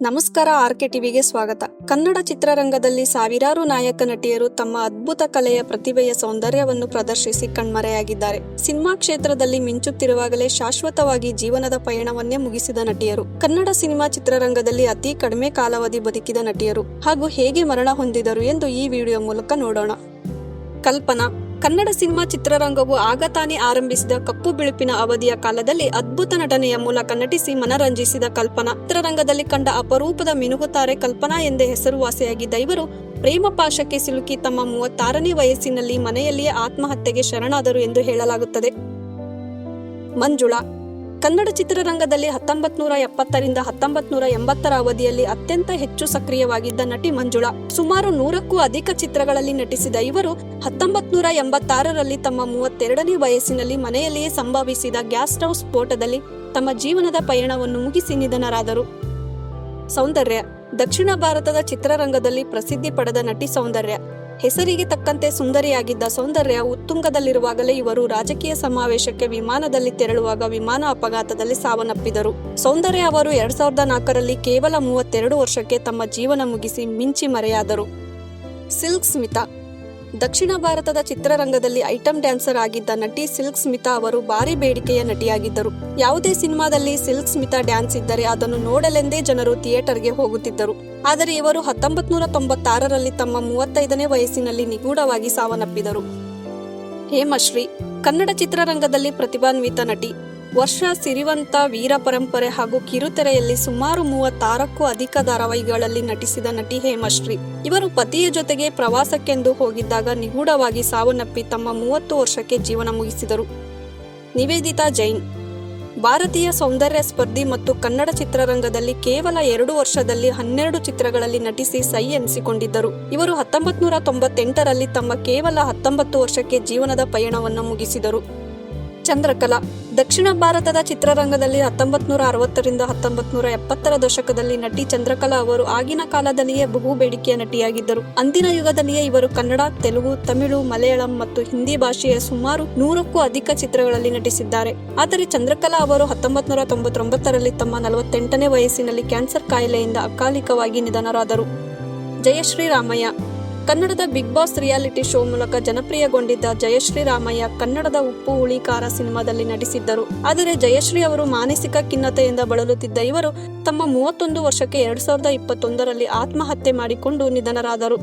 ನಮಸ್ಕಾರ ಆರ್ಕೆ ಟಿವಿಗೆ ಸ್ವಾಗತ. ಕನ್ನಡ ಚಿತ್ರರಂಗದಲ್ಲಿ ಸಾವಿರಾರು ನಾಯಕ ನಟಿಯರು ತಮ್ಮ ಅದ್ಭುತ ಕಲೆಯ ಪ್ರತಿಭೆಯ ಸೌಂದರ್ಯವನ್ನು ಪ್ರದರ್ಶಿಸಿ ಕಣ್ಮರೆಯಾಗಿದ್ದಾರೆ. ಸಿನಿಮಾ ಕ್ಷೇತ್ರದಲ್ಲಿ ಮಿಂಚುತ್ತಿರುವಾಗಲೇ ಶಾಶ್ವತವಾಗಿ ಜೀವನದ ಪಯಣವನ್ನೇ ಮುಗಿಸಿದ ನಟಿಯರು. ಕನ್ನಡ ಸಿನಿಮಾ ಚಿತ್ರರಂಗದಲ್ಲಿ ಅತಿ ಕಡಿಮೆ ಕಾಲಾವಧಿ ಬದುಕಿದ ನಟಿಯರು. ಹಾಗೂ ಹೇಗೆ ಮರಣ ಹೊಂದಿದರು ಎಂದು ಈ ವಿಡಿಯೋ ಮೂಲಕ ನೋಡೋಣ. ಕಲ್ಪನಾ ಕನ್ನಡ ಸಿನಿಮಾ ಚಿತ್ರರಂಗವು ಆಗ ತಾನೇ ಆರಂಭಿಸಿದ ಕಪ್ಪು ಬಿಳುಪಿನ ಅವಧಿಯ ಕಾಲದಲ್ಲಿ ಅದ್ಭುತ ನಟನೆಯ ಮೂಲಕ ನಟಿಸಿ ಮನರಂಜಿಸಿದ ಕಲ್ಪನಾ. ಚಿತ್ರರಂಗದಲ್ಲಿ ಕಂಡ ಅಪರೂಪದ ಮಿನುಗುತ್ತಾರೆ ಕಲ್ಪನಾ ಎಂದೇ ಹೆಸರುವಾಸಿಯಾಗಿದ್ದ ಇವರು ಪ್ರೇಮ ಪಾಶಕ್ಕೆ ಸಿಲುಕಿ ತಮ್ಮ ಮೂವತ್ತಾರನೇ ವಯಸ್ಸಿನಲ್ಲಿ ಮನೆಯಲ್ಲಿಯೇ ಆತ್ಮಹತ್ಯೆಗೆ ಶರಣಾದರು ಎಂದು ಹೇಳಲಾಗುತ್ತದೆ. ಮಂಜುಳಾ. ಕನ್ನಡ ಚಿತ್ರರಂಗದಲ್ಲಿ ಹತ್ತೊಂಬತ್ ನೂರ ಎಪ್ಪತ್ತರಿಂದ ಹತ್ತೊಂಬತ್ ನೂರ ಎಂಬತ್ತರ ಅವಧಿಯಲ್ಲಿ ಅತ್ಯಂತ ಹೆಚ್ಚು ಸಕ್ರಿಯವಾಗಿದ್ದ ನಟಿ ಮಂಜುಳಾ. ಸುಮಾರು ನೂರಕ್ಕೂ ಅಧಿಕ ಚಿತ್ರಗಳಲ್ಲಿ ನಟಿಸಿದ ಇವರು ಹತ್ತೊಂಬತ್ ನೂರ ಎಂಬತ್ತಾರರಲ್ಲಿ ತಮ್ಮ ಮೂವತ್ತೆರಡನೇ ವಯಸ್ಸಿನಲ್ಲಿ ಮನೆಯಲ್ಲಿಯೇ ಸಂಭವಿಸಿದ ಗ್ಯಾಸ್ ಸ್ಟೌವ್ ಸ್ಫೋಟದಲ್ಲಿ ತಮ್ಮ ಜೀವನದ ಪಯಣವನ್ನು ಮುಗಿಸಿ ನಿಧನರಾದರು. ಸೌಂದರ್ಯ. ದಕ್ಷಿಣ ಭಾರತದ ಚಿತ್ರರಂಗದಲ್ಲಿ ಪ್ರಸಿದ್ಧಿ ಪಡೆದ ನಟಿ ಸೌಂದರ್ಯ. ಹೆಸರಿಗೆ ತಕ್ಕಂತೆ ಸುಂದರಿಯಾಗಿದ್ದ ಸೌಂದರ್ಯ ಉತ್ತುಂಗದಲ್ಲಿರುವಾಗಲೇ ಇವರು ರಾಜಕೀಯ ಸಮಾವೇಶಕ್ಕೆ ವಿಮಾನದಲ್ಲಿ ತೆರಳುವಾಗ ವಿಮಾನ ಅಪಘಾತದಲ್ಲಿ ಸಾವನ್ನಪ್ಪಿದರು. ಸೌಂದರ್ಯ ಅವರು ಎರಡ್ ಸಾವಿರದ ನಾಲ್ಕರಲ್ಲಿ ಕೇವಲ ಮೂವತ್ತೆರಡು ವರ್ಷಕ್ಕೆ ತಮ್ಮ ಜೀವನ ಮುಗಿಸಿ ಮಿಂಚಿ ಮರೆಯಾದರು. ಸಿಲ್ಕ್ ಸ್ಮಿತಾ ದಕ್ಷಿಣ ಭಾರತದ ಚಿತ್ರರಂಗದಲ್ಲಿ ಐಟಂ ಡ್ಯಾನ್ಸರ್ ಆಗಿದ್ದ ನಟಿ ಸಿಲ್ಕ್ ಸ್ಮಿತಾ ಅವರು ಭಾರಿ ಬೇಡಿಕೆಯ ನಟಿಯಾಗಿದ್ದರು. ಯಾವುದೇ ಸಿನಿಮಾದಲ್ಲಿ ಸಿಲ್ಕ್ ಸ್ಮಿತಾ ಡ್ಯಾನ್ಸ್ ಇದ್ದರೆ ಅದನ್ನು ನೋಡಲೆಂದೇ ಜನರು ಥಿಯೇಟರ್ಗೆ ಹೋಗುತ್ತಿದ್ದರು. ಆದರೆ ಇವರು ಹತ್ತೊಂಬತ್ ನೂರ ತೊಂಬತ್ತಾರರಲ್ಲಿ ತಮ್ಮ ಮೂವತ್ತೈದನೇ ವಯಸ್ಸಿನಲ್ಲಿ ನಿಗೂಢವಾಗಿ ಸಾವನ್ನಪ್ಪಿದರು. ಹೇಮಶ್ರೀ, ಕನ್ನಡ ಚಿತ್ರರಂಗದಲ್ಲಿ ಪ್ರತಿಭಾನ್ವಿತ ನಟಿ ವರ್ಷ ಸಿರಿವಂತ ವೀರ ಪರಂಪರೆ ಹಾಗೂ ಕಿರುತೆರೆಯಲ್ಲಿ ಸುಮಾರು ಮೂವತ್ತಾರಕ್ಕೂ ಅಧಿಕ ಧಾರಾವಾಹಿಗಳಲ್ಲಿ ನಟಿಸಿದ ನಟಿ ಹೇಮಶ್ರೀ. ಇವರು ಪತಿಯ ಜೊತೆಗೆ ಪ್ರವಾಸಕ್ಕೆಂದು ಹೋಗಿದ್ದಾಗ ನಿಗೂಢವಾಗಿ ಸಾವನ್ನಪ್ಪಿ ತಮ್ಮ ಮೂವತ್ತು ವರ್ಷಕ್ಕೆ ಜೀವನ ಮುಗಿಸಿದರು. ನಿವೇದಿತಾ ಜೈನ್. ಭಾರತೀಯ ಸೌಂದರ್ಯ ಸ್ಪರ್ಧಿ ಮತ್ತು ಕನ್ನಡ ಚಿತ್ರರಂಗದಲ್ಲಿ ಕೇವಲ ಎರಡು ವರ್ಷದಲ್ಲಿ ಹನ್ನೆರಡು ಚಿತ್ರಗಳಲ್ಲಿ ನಟಿಸಿ ಸೈ ಎನಿಸಿಕೊಂಡಿದ್ದರು. ಇವರು ಹತ್ತೊಂಬತ್ ನೂರ ತೊಂಬತ್ತೆಂಟರಲ್ಲಿ ತಮ್ಮ ಕೇವಲ ಹತ್ತೊಂಬತ್ತು ವರ್ಷಕ್ಕೆ ಜೀವನದ ಪಯಣವನ್ನು ಮುಗಿಸಿದರು. ಚಂದ್ರಕಲಾ. ದಕ್ಷಿಣ ಭಾರತದ ಚಿತ್ರರಂಗದಲ್ಲಿ ಹತ್ತೊಂಬತ್ ನೂರ ಅರವತ್ತರಿಂದ ಹತ್ತೊಂಬತ್ ನೂರ ಎಪ್ಪತ್ತರ ದಶಕದಲ್ಲಿ ನಟಿ ಚಂದ್ರಕಲಾ ಅವರು ಆಗಿನ ಕಾಲದಲ್ಲಿಯೇ ಬಹು ಬೇಡಿಕೆಯ ನಟಿಯಾಗಿದ್ದರು. ಅಂದಿನ ಯುಗದಲ್ಲಿಯೇ ಇವರು ಕನ್ನಡ, ತೆಲುಗು, ತಮಿಳು, ಮಲಯಾಳಂ ಮತ್ತು ಹಿಂದಿ ಭಾಷೆಯ ಸುಮಾರು ನೂರಕ್ಕೂ ಅಧಿಕ ಚಿತ್ರಗಳಲ್ಲಿ ನಟಿಸಿದ್ದಾರೆ. ಆದರೆ ಚಂದ್ರಕಲಾ ಅವರು ಹತ್ತೊಂಬತ್ ನೂರ ತೊಂಬತ್ತೊಂಬತ್ತರಲ್ಲಿ ತಮ್ಮ ನಲವತ್ತೆಂಟನೇ ವಯಸ್ಸಿನಲ್ಲಿ ಕ್ಯಾನ್ಸರ್ ಕಾಯಿಲೆಯಿಂದ ಅಕಾಲಿಕವಾಗಿ ನಿಧನರಾದರು. ಜಯಶ್ರೀ ರಾಮಯ್ಯ ಕನ್ನಡದ ಬಿಗ್ ಬಾಸ್ ರಿಯಾಲಿಟಿ ಶೋ ಮೂಲಕ ಜನಪ್ರಿಯಗೊಂಡಿದ್ದ ಜಯಶ್ರೀ ರಾಮಯ್ಯ ಕನ್ನಡದ ಉಪ್ಪು ಹುಳಿ ಖಾರ ಸಿನಿಮಾದಲ್ಲಿ ನಟಿಸಿದ್ದರು. ಆದರೆ ಜಯಶ್ರೀ ಅವರು ಮಾನಸಿಕ ಖಿನ್ನತೆಯಿಂದ ಬಳಲುತ್ತಿದ್ದ ಇವರು ತಮ್ಮ ಮೂವತ್ತೊಂದು ವರ್ಷಕ್ಕೆ ಎರಡ್ ಸಾವಿರದ ಇಪ್ಪತ್ತೊಂದರಲ್ಲಿ ಆತ್ಮಹತ್ಯೆ ಮಾಡಿಕೊಂಡು ನಿಧನರಾದರು.